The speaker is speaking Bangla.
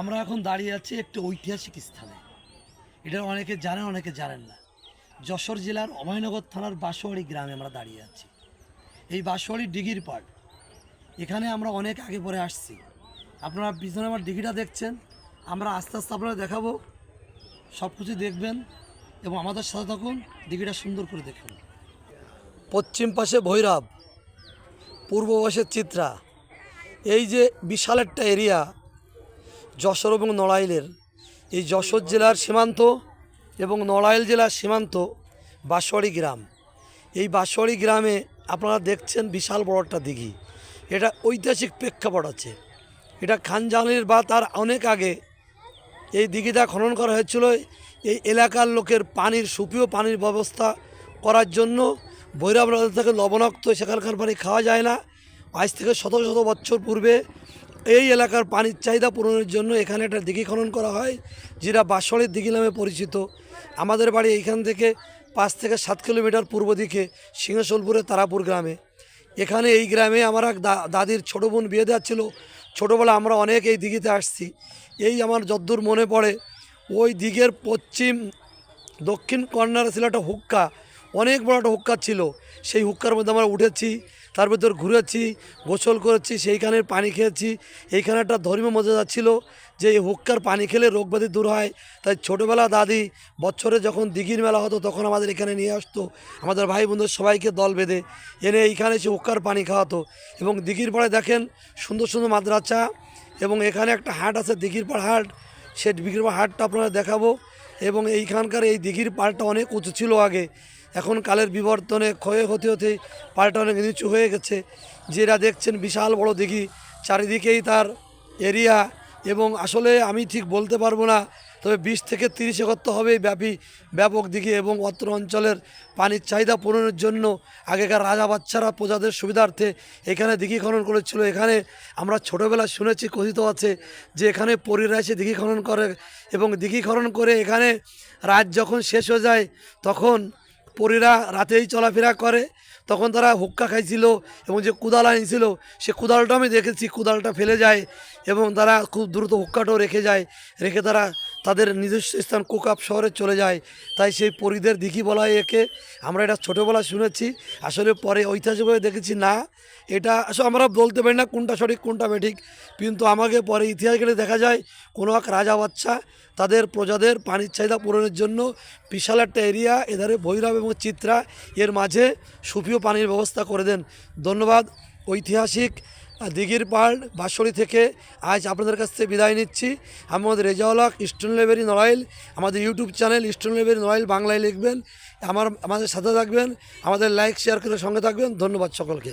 আমরা এখন দাঁড়িয়ে আছি একটি ঐতিহাসিক স্থানে। এটা অনেকে জানেন অনেকে জানেন না। যশোর জেলার অভয়নগর থানার বাঁশোয়ারি গ্রামে আমরা দাঁড়িয়ে আছি। এই বাঁশোয়ারি ডিগির পাড়। এখানে আমরা অনেক আগে পরে আসছি। আপনারা পিছনে আমার ডিগিটা দেখছেন। আমরা আস্তে আস্তে আপনারা দেখাবো। সব কিছু দেখবেন এবং আমাদের সাথে থাকুন। দিঘিটা সুন্দর করে দেখুন। পশ্চিম পাশে ভৈরব, পূর্ব পাশে চিত্রা। এই যে বিশাল একটা এরিয়া যশোর এবং নড়াইলের। এই যশোর জেলার সীমান্ত এবং নড়াইল জেলার সীমান্ত বাঁশবাড়ি গ্রাম। এই বাঁশবাড়ি গ্রামে আপনারা দেখছেন বিশাল বড় একটা দিঘি। এটা ঐতিহাসিক প্রেক্ষাপট আছে। এটা খানজাহানির বা তার অনেক আগে এই দিঘিটা খনন করা হয়েছিল। এই এলাকার লোকের পানির, সুপীয় পানির ব্যবস্থা করার জন্য ভৈরব থেকে লবণাক্ত সেখানকার পানি খাওয়া যায় না। আজ থেকে শত শত বছর পূর্বে এই এলাকার পানির চাহিদা পূরণের জন্য এখানে একটা দিঘি খনন করা হয়, যেটা বাঁশড়ের দিঘি নামে পরিচিত। আমাদের বাড়ি এইখান থেকে পাঁচ থেকে সাত কিলোমিটার পূর্ব দিকে সিংহশোলপুরের তারাপুর গ্রামে। এখানে এই গ্রামে আমার এক দাদির ছোটো বোন বিয়ে দেওয়া ছিল। ছোটোবেলা আমরা অনেক এই দিঘিতে আসছি। এই আমার যদ্দূর মনে পড়ে, ওই দিঘের পশ্চিম দক্ষিণ কর্নারে ছিল একটা হুক্কা। অনেক বড় একটা হুক্কার ছিল। সেই হুক্কার মধ্যে আমরা উঠেছি, তার ভেতর ঘুরেছি, গোসল করেছি সেইখানের পানি খেয়েছি। এইখানে একটা ধর্মীয় মর্যাদা ছিল যে এই হুক্কার পানি খেলে রোগব্যাধি দূর হয়। তাই ছোটোবেলা দাদি বছরে যখন দিঘির মেলা হতো তখন আমাদের এখানে নিয়ে আসতো। আমাদের ভাই বোনদের সবাইকে দল বেঁধে এনে এইখানে সে হুক্কার পানি খাওয়াতো। এবং দিঘির পাড়ে দেখেন সুন্দর সুন্দর মাদ্রাসা এবং এখানে একটা হাট আছে, দিঘির পাড় হাট। সে দিঘির পাড় হাটটা আপনারা দেখাবো। এবং এইখানকার এই দিঘির পাড়টা অনেক উঁচু ছিল আগে। এখন কালের বিবর্তনে ক্ষয়ে হতে হতে পাড়টা অনেক নিচু হয়ে গেছে। যেটা দেখছেন বিশাল বড় দিঘি, চারিদিকেই তার এরিয়া এবং আসলে আমি ঠিক বলতে পারব না, তবে বিশ থেকে তিরিশ একর তো হবেই ব্যাপী, ব্যাপক দিঘি এবং অত্র অঞ্চলের পানির চাহিদা পূরণের জন্য আগেকার রাজা বাচ্চারা প্রজাদের সুবিধার্থে এখানে দিঘি খনন করেছিল। এখানে আমরা ছোটোবেলা শুনেছি, কথিত আছে যে এখানে পরীরা এসে দিঘি খনন করে এবং দিঘি খনন করে এখানে রাত যখন শেষ হয়ে যায়, তখন পরীরা রাতেই চলাফেরা করে। তখন তারা হুক্কা খাইছিল এবং যে কুদাল আনছিল, সে কুদালটা আমি দেখেছি, কুদালটা ফেলে যায় এবং তারা খুব দ্রুত হুক্কাটাও রেখে যায়। রেখে তারা তাদের নিজস্ব স্থান কোকাপ শহরে চলে যায়। তাই সেই পরিদের দিঘি বলা একে। আমরা এটা ছোটোবেলা শুনেছি, আসলে পরে ঐতিহাসিকভাবে দেখেছি না। এটা আসলে আমরা বলতে পারি না কোনটা সঠিক, কোনটা বেঠিক। কিন্তু আমাকে পরে ইতিহাস গেলে দেখা যায়, কোনো এক রাজা বাচ্চা তাদের প্রজাদের পানির চাহিদা পূরণের জন্য বিশাল একটা এরিয়া, এধারে ভৈরব এবং চিত্রা, এর মাঝে সুপ্রিয় পানির ব্যবস্থা করে দেন। ধন্যবাদ, ঐতিহাসিক দিঘির পাড় বাঁশরি থেকে আজ আপনাদের কাছ থেকে বিদায় নিচ্ছি। আমি আমাদের রেজাউল হক, ইস্টার্ন লাইব্রেরি নড়াইল। আমাদের YouTube channel Eastern Library Narail বাংলায় লিখবেন। আমার আমাদের সাথে থাকবেন। আমাদের লাইক, শেয়ার করে সঙ্গে থাকবেন। ধন্যবাদ সকলকে।